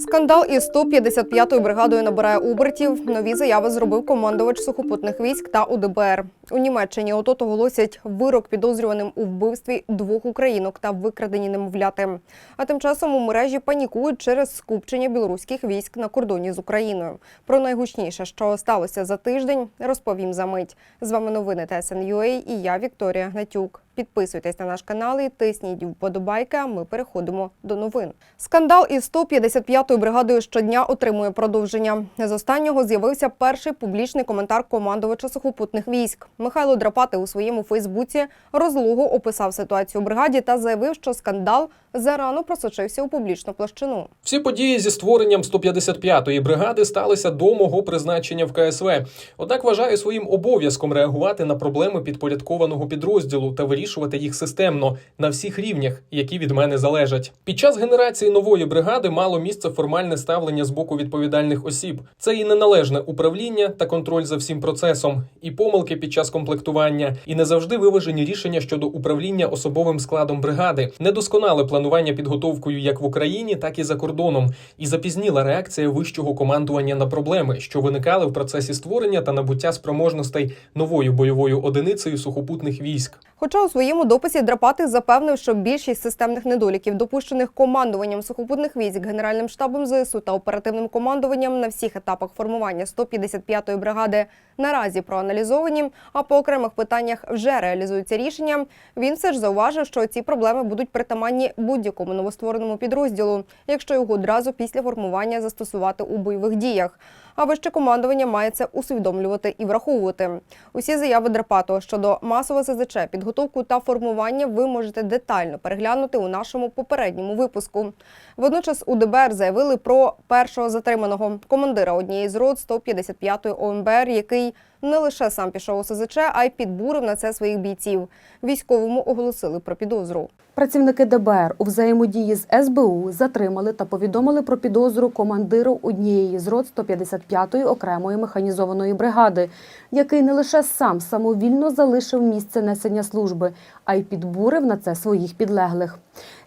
Скандал із 155-ю бригадою набирає обертів. Нові заяви зробив командувач сухопутних військ та УДБР. У Німеччині отот оголосять вирок підозрюваним у вбивстві двох українок та викрадені немовляти. А тим часом у мережі панікують через скупчення білоруських військ на кордоні з Україною. Про найгучніше, що сталося за тиждень, розповім за мить. З вами новини ТСНЮА і я Вікторія Гнатюк. Підписуйтесь на наш канал і тисніть вподобайки. А ми переходимо до новин. Скандал із 155-ю бригадою щодня отримує продовження. З останнього з'явився перший публічний коментар командувача сухопутних військ. Михайло Драпати у своєму Фейсбуці розлого описав ситуацію у бригаді та заявив, що скандал зарано просочився у публічну площину. Всі події зі створенням 155-ї бригади сталися до мого призначення в КСВ. Однак вважаю своїм обов'язком реагувати на проблеми підпорядкованого підрозділу та вирішувати їх системно на всіх рівнях, які від мене залежать. Під час генерації нової бригади мало місце формальне ставлення з боку відповідальних осіб. Це і неналежне управління та контроль за всім процесом, і помилки під час комплектування, і не завжди виважені рішення щодо управління особовим складом бригади, недосконале планування підготовкою як в Україні, так і за кордоном, і запізніла реакція вищого командування на проблеми, що виникали в процесі створення та набуття спроможностей новою бойовою одиницею сухопутних військ. Хоча у своєму дописі Драпатий запевнив, що більшість системних недоліків, допущених командуванням сухопутних військ, генеральним штабом ЗСУ та оперативним командуванням на всіх етапах формування 155-ї бригади наразі проаналізовані, а по окремих питаннях вже реалізуються рішення. Він все ж зауважив, що ці проблеми будуть притаманні будь-якому новоствореному підрозділу, якщо його одразу після формування застосувати у бойових діях. А вище командування має це усвідомлювати і враховувати. Усі заяви Драпатого щодо масового СЗЧ, підготовку та формування ви можете детально переглянути у нашому попередньому випуску. Водночас у ДБР заявили про першого затриманого командира однієї з рот 155-ї ОМБР, який не лише сам пішов у СЗЧ, а й підбурив на це своїх бійців. Військовому оголосили про підозру. Працівники ДБР у взаємодії з СБУ затримали та повідомили про підозру командиру однієї з рот 155-ї окремої механізованої бригади, який не лише сам самовільно залишив місце несення служби, а й підбурив на це своїх підлеглих.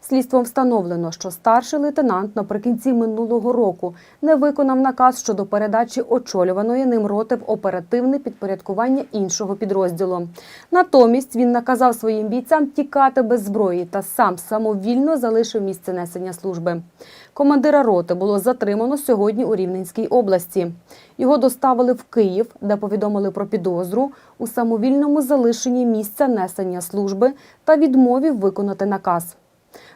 Слідством встановлено, що старший лейтенант наприкінці минулого року не виконав наказ щодо передачі очолюваної ним роти в оперативне підпорядкування іншого підрозділу. Натомість він наказав своїм бійцям тікати без зброї та сам самовільно залишив місце несення служби. Командира роти було затримано сьогодні у Рівненській області. Його доставили в Київ, де повідомили про підозру у самовільному залишенні місця несення служби та відмові виконати наказ.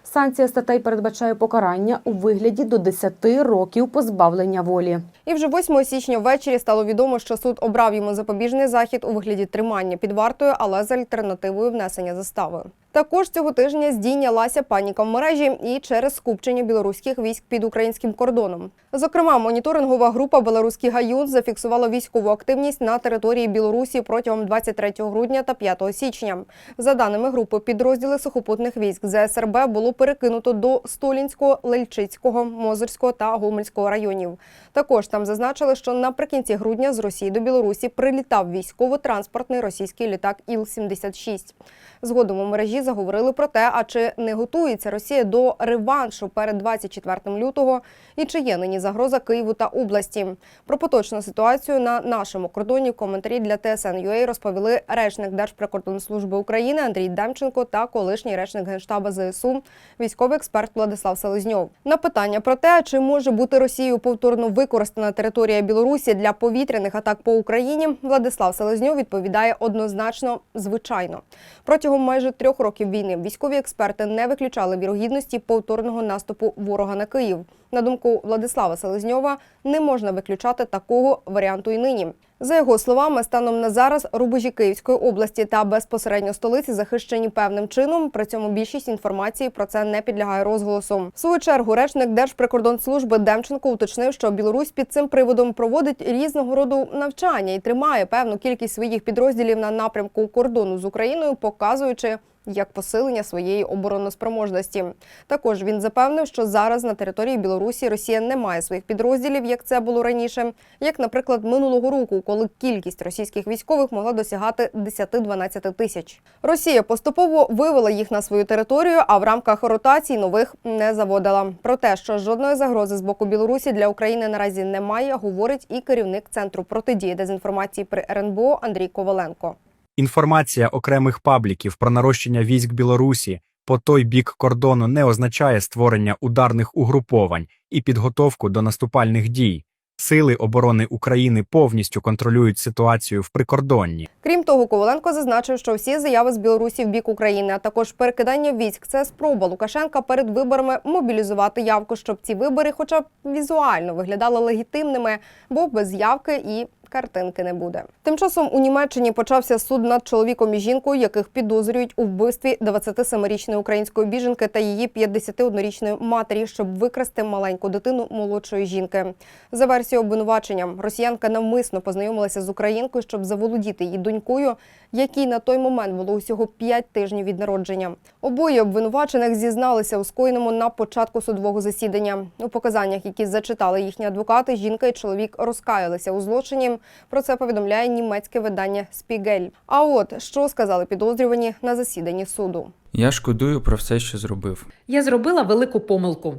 Санкція статей передбачає покарання у вигляді до 10 років позбавлення волі. І вже 8 січня ввечері стало відомо, що суд обрав йому запобіжний захід у вигляді тримання під вартою, але з альтернативою внесення застави. Також цього тижня здійнялася паніка в мережі і через скупчення білоруських військ під українським кордоном. Зокрема, моніторингова група Беларуський гаюн зафіксувала військову активність на території Білорусі протягом 23 грудня та 5 січня. За даними групи, підрозділи сухопутних військ ЗСРБ було перекинуто до Столінського, Лельчицького, Мозирського та Гомельського районів. Також там зазначили, що наприкінці грудня з Росії до Білорусі прилітав військово-транспортний російський літак Іл-76. Згодом у мережі заговорили про те, а чи не готується Росія до реваншу перед 24 лютого і чи є нині загроза Києву та області. Про поточну ситуацію на нашому кордоні в коментарі для ТСН.UA розповіли речник Держприкордонслужби України Андрій Демченко та колишній речник Генштаба ЗСУ, військовий експерт Владислав Селезньов. На питання про те, чи може бути Росією повторно використана територія Білорусі для повітряних атак по Україні, Владислав Селезньов відповідає однозначно звичайно. Протягом майже трьох років війни військові експерти не виключали вірогідності повторного наступу ворога на Київ. На думку Владислава Селезньова, не можна виключати такого варіанту і нині. За його словами, станом на зараз рубежі Київської області та безпосередньо столиці захищені певним чином. При цьому більшість інформації про це не підлягає розголосу. В свою чергу речник Держприкордонслужби Демченко уточнив, що Білорусь під цим приводом проводить різного роду навчання і тримає певну кількість своїх підрозділів на напрямку кордону з Україною, показуючи. Як посилення своєї обороноспроможності. Також він запевнив, що зараз на території Білорусі Росія не має своїх підрозділів, як це було раніше, як, наприклад, минулого року, коли кількість російських військових могла досягати 10-12 тисяч. Росія поступово вивела їх на свою територію, а в рамках ротацій нових не заводила. Про те, що жодної загрози з боку Білорусі для України наразі немає, говорить і керівник центру протидії дезінформації при РНБО Андрій Коваленко. Інформація окремих пабліків про нарощення військ Білорусі по той бік кордону не означає створення ударних угруповань і підготовку до наступальних дій. Сили оборони України повністю контролюють ситуацію в прикордонні. Крім того, Коваленко зазначив, що всі заяви з Білорусі в бік України, а також перекидання військ це спроба Лукашенка перед виборами мобілізувати явку, щоб ці вибори, хоча б візуально виглядали легітимними, бо без явки і. Картинки не буде. Тим часом у Німеччині почався суд над чоловіком і жінкою, яких підозрюють у вбивстві 27-річної української біженки та її 51-річної матері, щоб викрасти маленьку дитину молодшої жінки. За версією обвинувачення, росіянка навмисно познайомилася з українкою, щоб заволодіти її донькою, якій на той момент було усього 5 тижнів від народження. Обоє обвинувачених зізналися у скоєному на початку судового засідання. У показаннях, які зачитали їхні адвокати, жінка і чоловік розкаялися у злочині. Про це повідомляє німецьке видання Спігель. А от що сказали підозрювані на засіданні суду. Я шкодую про все, що зробив. Я зробила велику помилку.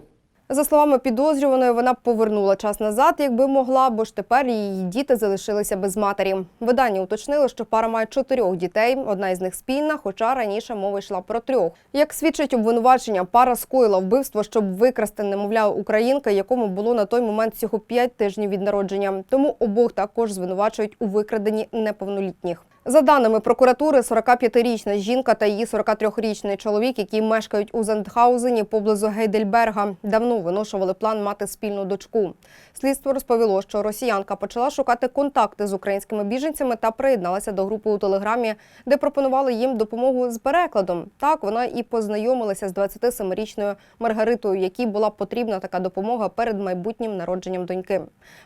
За словами підозрюваної, вона повернула час назад, якби могла, бо ж тепер її діти залишилися без матері. Видання уточнило, що пара має чотирьох дітей. Одна із них спільна, хоча раніше мова йшла про трьох. Як свідчить обвинувачення, пара скоїла вбивство, щоб викрасти немовля українка, якому було на той момент всього п'ять тижнів від народження. Тому обох також звинувачують у викраденні неповнолітніх. За даними прокуратури, 45-річна жінка та її 43-річний чоловік, які мешкають у Зандхаузені поблизу Гейдельберга, давно виношували план мати спільну дочку. Слідство розповіло, що росіянка почала шукати контакти з українськими біженцями та приєдналася до групи у телеграмі, де пропонували їм допомогу з перекладом. Так вона і познайомилася з 27-річною Маргаритою, якій була потрібна така допомога перед майбутнім народженням доньки.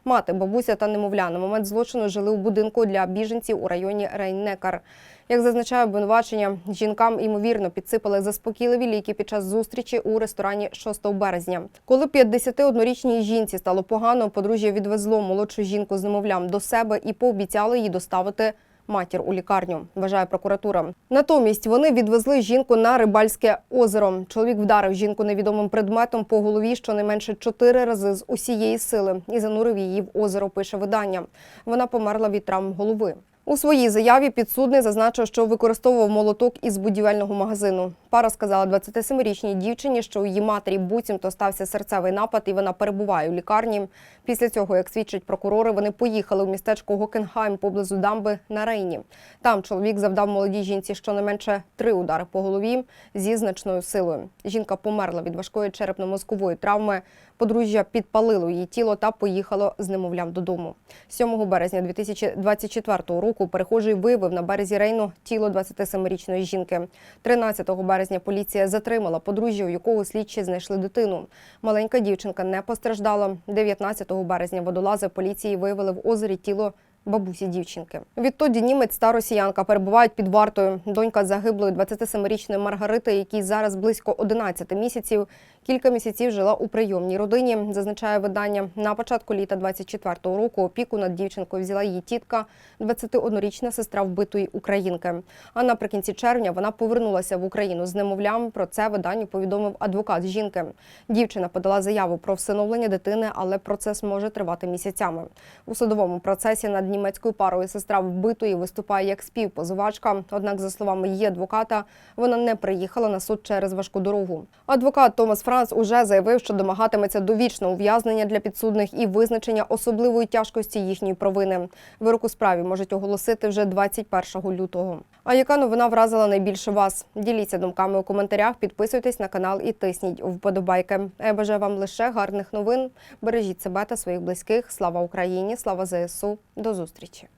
Мати, бабуся та немовля на момент злочину жили у будинку для біженців у районі Рейнекар. Як зазначає обвинувачення, жінкам ймовірно підсипали заспокійливі ліки під час зустрічі у ресторані 6 березня. Коли 51-річній жінці стало погано, подружжя відвезло молодшу жінку з немовлям до себе і пообіцяли їй доставити. Матір у лікарню, вважає прокуратура. Натомість вони відвезли жінку на рибальське озеро. Чоловік вдарив жінку невідомим предметом по голові щонайменше чотири рази з усієї сили і занурив її в озеро. Пише видання. Вона померла від травм голови. У своїй заяві підсудний зазначив, що використовував молоток із будівельного магазину. Пара сказала 27-річній дівчині, що у її матері буцімто стався серцевий напад, і вона перебуває у лікарні. Після цього, як свідчать прокурори, вони поїхали у містечко Гокенхайм поблизу дамби на Рейні. Там чоловік завдав молодій жінці щонайменше три удари по голові зі значною силою. Жінка померла від важкої черепно-мозкової травми. Подружжя підпалило її тіло та поїхало з немовлям додому. 7 березня 2024 року перехожий виявив на березі Рейну тіло 27-річної жінки. 13 березня поліція затримала подружжя, у якого слідчі знайшли дитину. Маленька дівчинка не постраждала. 19 березня водолази поліції виявили в озері тіло бабусі дівчинки. Відтоді німець та росіянка перебувають під вартою. Донька загиблої 27-річної Маргарити, якій зараз близько 11 місяців, кілька місяців жила у прийомній родині. Зазначає видання. На початку літа 24-го року опіку над дівчинкою взяла її тітка, 21-річна сестра вбитої українки. А наприкінці червня вона повернулася в Україну з немовлям. Про це виданню повідомив адвокат жінки. Дівчина подала заяву про всиновлення дитини, але процес може тривати місяцями. У судовому процесі над німецькою парою сестра вбитої виступає як співпозивачка. Однак, за словами її адвоката, вона не приїхала на суд через важку дорогу. Адвокат Томас Франц уже заявив, що домагатиметься довічного ув'язнення для підсудних і визначення особливої тяжкості їхньої провини. Вирок у справі можуть оголосити вже 21 лютого. А яка новина вразила найбільше вас? Діліться думками у коментарях, підписуйтесь на канал і тисніть вподобайки. Я бажаю вам лише гарних новин. Бережіть себе та своїх близьких. Слава Україні! Слава ЗСУ! До зустрічі!